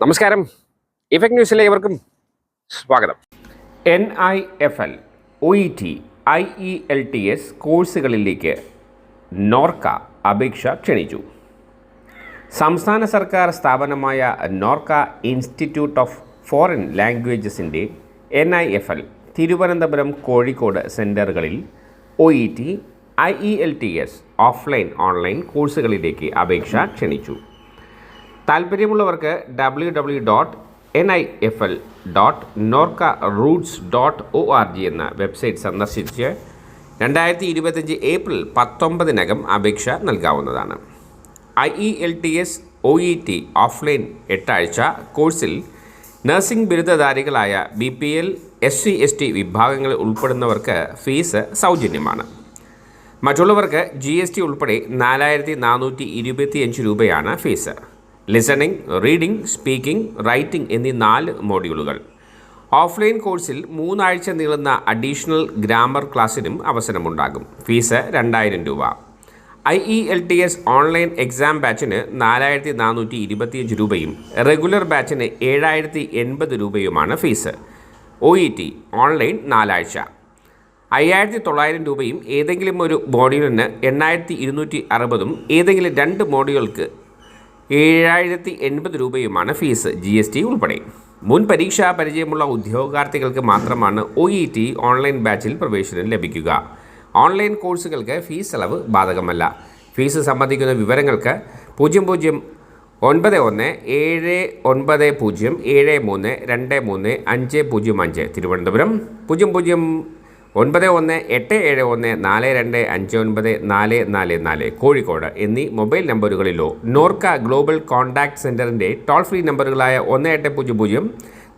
നമസ്കാരം. ഇഫക്ട് ന്യൂസിലെ ഏവർക്കും സ്വാഗതം. N I F L O E T I E L T S കോഴ്സുകളിലേക്ക് നോർക്ക അപേക്ഷ ക്ഷണിച്ചു. സംസ്ഥാന സർക്കാർ സ്ഥാപനമായ Norka institute of foreign ലാംഗ്വേജസിന്റെ N I F L Thiruvananthapuram Kozhikode സെന്ററുകളിൽ O E T I E L T S offline online കോഴ്സുകളിലേക്ക് അപേക്ഷ ക്ഷണിച്ചു. താല്പര്യമുള്ളവർക്ക് W W dot N I F L dot Norka roots dot O R G എന്ന website സന്ദർശിച്ച് രണ്ടായിരത്തി ഇരുപത്തഞ്ച് April പത്തൊമ്പതിനകം അപേക്ഷ നൽകാവുന്നതാണ്. I E L T S O E T offline എട്ടാഴ്ച കോഴ്സിൽ nursing ബിരുദധാരികളായ B P L S C S T വിഭാഗങ്ങളിൽ ഉൾപ്പെടുന്നവർക്ക് fees സൗജന്യമാണ്. മറ്റുള്ളവർക്ക് ജി എസ് ടി ഉൾപ്പെടെ നാലായിരത്തി നാനൂറ്റി ഇരുപത്തിയഞ്ച് രൂപയാണ് fees. Listening reading speaking writing എന്നീ നാല് മോഡ്യൂളുകൾ ഓഫ്ലൈൻ കോഴ്സിൽ മൂന്നാഴ്ച നീളുന്ന അഡീഷണൽ ഗ്രാമർ ക്ലാസ്സിനും അവസരമുണ്ടാകും. ഫീസ് രണ്ടായിരം രൂപ. I E L T S online exam ബാച്ചിന് നാലായിരത്തി നാനൂറ്റി ഇരുപത്തിയഞ്ച് രൂപയും റെഗുലർ ബാച്ചിന് ഏഴായിരത്തി എൺപത് രൂപയുമാണ് fees O E T online നാലാഴ്ച. അയ്യായിരത്തി തൊള്ളായിരം രൂപയും ഏതെങ്കിലും ഒരു മോഡ്യൂളിന് എണ്ണായിരത്തി ഇരുന്നൂറ്റി അറുപതും ഏതെങ്കിലും രണ്ട് മോഡ്യൂൾക്ക് ഏഴായിരത്തി എൺപത് രൂപയുമാണ് ഫീസ് ജി എസ് ടി ഉൾപ്പെടെ. മുൻ പരീക്ഷാ പരിചയമുള്ള ഉദ്യോഗാർത്ഥികൾക്ക് മാത്രമാണ് ഒ ഇ ടി ഓൺലൈൻ ബാച്ചിൽ പ്രവേശനം ലഭിക്കുക. ഓൺലൈൻ കോഴ്സുകൾക്ക് ഫീസ് അളവ് ബാധകമല്ല. ഫീസ് സംബന്ധിക്കുന്ന വിവരങ്ങൾക്ക് പൂജ്യം പൂജ്യം ഒൻപത് ഒന്ന് ഏഴ് ഒൻപത് പൂജ്യം ഏഴ് മൂന്ന് രണ്ട് മൂന്ന് അഞ്ച് പൂജ്യം അഞ്ച്. തിരുവനന്തപുരം പൂജ്യം പൂജ്യം ഒൻപത് ഒന്ന് എട്ട് ഏഴ് ഒന്ന് നാല് രണ്ട് അഞ്ച് ഒൻപത് നാല് നാല് നാല് കോഴിക്കോട് എന്നീ മൊബൈൽ നമ്പറുകളിലോ നോർക്ക ഗ്ലോബൽ കോൺടാക്ട് സെന്ററിന്റെ ടോൾ ഫ്രീ നമ്പറുകളായ ഒന്ന് എട്ട് പൂജ്യം പൂജ്യം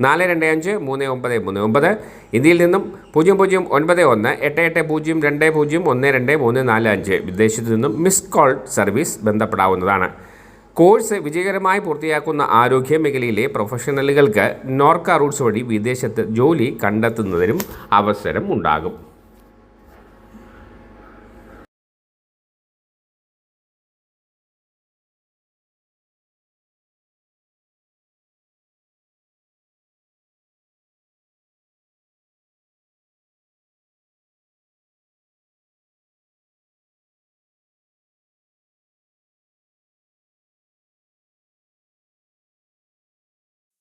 നാല് രണ്ട് അഞ്ച് മൂന്ന് ഒമ്പത് മൂന്ന് ഒമ്പത് ഇന്ത്യയിൽ നിന്നും പൂജ്യം പൂജ്യം ഒൻപത് ഒന്ന് എട്ട് എട്ട് പൂജ്യം രണ്ട് പൂജ്യം ഒന്ന് രണ്ട് മൂന്ന് നാല് അഞ്ച് വിദേശത്തു നിന്നും മിസ് കോൾ സർവീസ് ബന്ധപ്പെടാവുന്നതാണ്. കോഴ്സ് വിജയകരമായി പൂർത്തിയാക്കുന്ന ആരോഗ്യ മേഖലയിലെ പ്രൊഫഷണലുകൾക്ക് നോർക്ക റൂട്ട്സ് വഴി വിദേശത്ത് ജോലി കണ്ടെത്തുന്നതിനും അവസരം ഉണ്ടാകും.